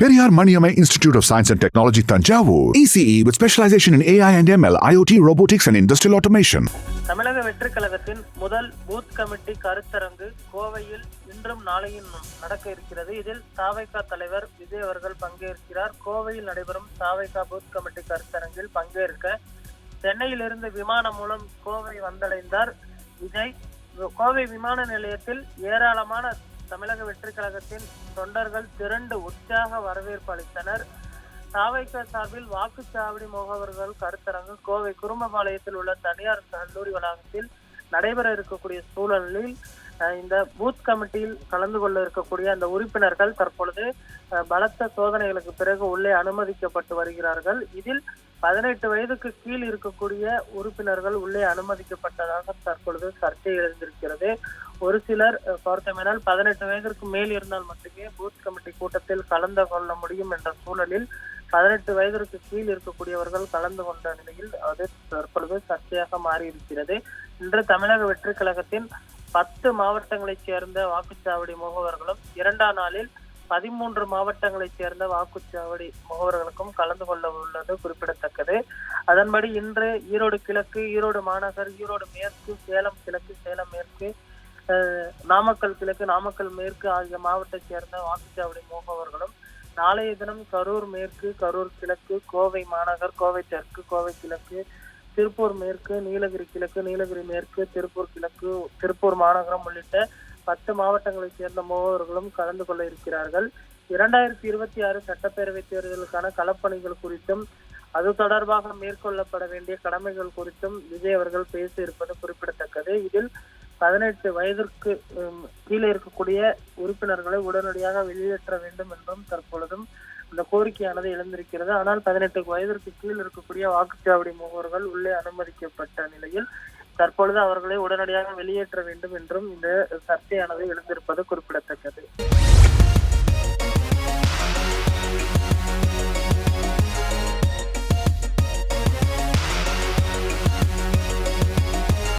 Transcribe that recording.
Periyar Maniamai Institute of Science and Technology, Tanjavur. ECE with specialization in AI and ML, IoT, robotics, and industrial automation. தமிழக வெற்றி கழகத்தின் முதல் booth committee கருத்தரங்கு கோவையில் இன்றும் நாளையும் நடக்க இருக்கிறது இதில் தாவைக்கா தலைவர் விஜய் அவர்கள் பங்கேற்கிறார் கோவையில் நடைபெறும் தாவைக்கா பூத் கமிட்டி கருத்தரங்கில் பங்கேற்க சென்னையிலிருந்து விமானம் மூலம் கோவை வந்தடைந்தார் விஜய் கோவை விமான நிலையத்தில் ஏராளமான தமிழக வெற்றி கழகத்தின் தொண்டர்கள் திரண்டு உற்சாக வரவேற்பு அளித்தனர். சாவைக்கர் சார்பில் வாக்குச்சாவடி முகவர்கள் கருத்தரங்கு கோவை குறும்பபாளையத்தில் உள்ள தனியார் கல்லூரி வளாகத்தில் நடைபெற இருக்கக்கூடிய சூழலில் இந்த பூத் கமிட்டியில் கலந்து கொள்ள இருக்கக்கூடிய அந்த உறுப்பினர்கள் தற்பொழுது பலத்த சோதனைகளுக்கு பிறகு உள்ளே அனுமதிக்கப்பட்டு வருகிறார்கள். இதில் பதினெட்டு வயதுக்கு கீழ் இருக்கக்கூடிய உறுப்பினர்கள் உள்ளே அனுமதிக்கப்பட்டதாக தற்பொழுது சர்ச்சை எழுந்திருக்கிறது. ஒரு சிலர் அஹ், பார்த்தோமேனால் பதினெட்டு வயதிற்கு மேல் இருந்தால் மட்டுமே பூத் கமிட்டி கூட்டத்தில் கலந்து கொள்ள முடியும் என்ற சூழலில் பதினெட்டு வயதிற்கு கீழ் இருக்கக்கூடியவர்கள் கலந்து கொண்ட நிலையில் அது தற்பொழுது சர்ச்சையாக மாறியிருக்கிறது. இன்று தமிழக வெற்றி கழகத்தின் பத்து மாவட்டங்களைச் சேர்ந்த வாக்குச்சாவடி முகவர்களும் இரண்டாம் நாளில் பதிமூன்று மாவட்டங்களைச் சேர்ந்த வாக்குச்சாவடி முகவர்களுக்கும் கலந்து கொள்ள உள்ளது குறிப்பிடத்தக்கது. அதன்படி இன்று ஈரோடு கிழக்கு ஈரோடு மாநகர் ஈரோடு மேற்கு சேலம் கிழக்கு சேலம் மேற்கு நாமக்கல் கிழக்கு நாமக்கல் மேற்கு ஆகிய மாவட்டத்தைச் சேர்ந்த வாக்குச்சாவடி முகவர்களும் நாளைய தினம் கரூர் மேற்கு கரூர் கிழக்கு கோவை மாநகர் கோவை தெற்கு கோவை கிழக்கு திருப்பூர் மேற்கு நீலகிரி கிழக்கு நீலகிரி மேற்கு திருப்பூர் கிழக்கு திருப்பூர் மாநகரம் உள்ளிட்ட பத்து மாவட்டங்களைச் சேர்ந்த முகவர்களும் கலந்து கொள்ள இருக்கிறார்கள். இரண்டாயிரத்தி இருபத்தி ஆறு சட்டப்பேரவை தேர்தலுக்கான களப்பணிகள் குறித்தும் அது தொடர்பாக மேற்கொள்ளப்பட வேண்டிய கடமைகள் குறித்தும் விஜய் அவர்கள் பேசி இருப்பது குறிப்பிடத்தக்கது. இதில் பதினெட்டு வயதிற்கு உம், கீழே இருக்கக்கூடிய உறுப்பினர்களை உடனடியாக வெளியேற்ற வேண்டும் என்றும் தற்பொழுதும் இந்த கோரிக்கையானது எழுந்திருக்கிறது. ஆனால் பதினெட்டு வயதிற்கு கீழ் இருக்கக்கூடிய வாக்குச்சாவடி முகவர்கள் உள்ளே அனுமதிக்கப்பட்ட நிலையில் தற்பொழுது அவர்களை உடனடியாக வெளியேற்ற வேண்டும் என்றும் இந்த சர்ச்சையானது எழுந்திருப்பது குறிப்பிடத்தக்கது.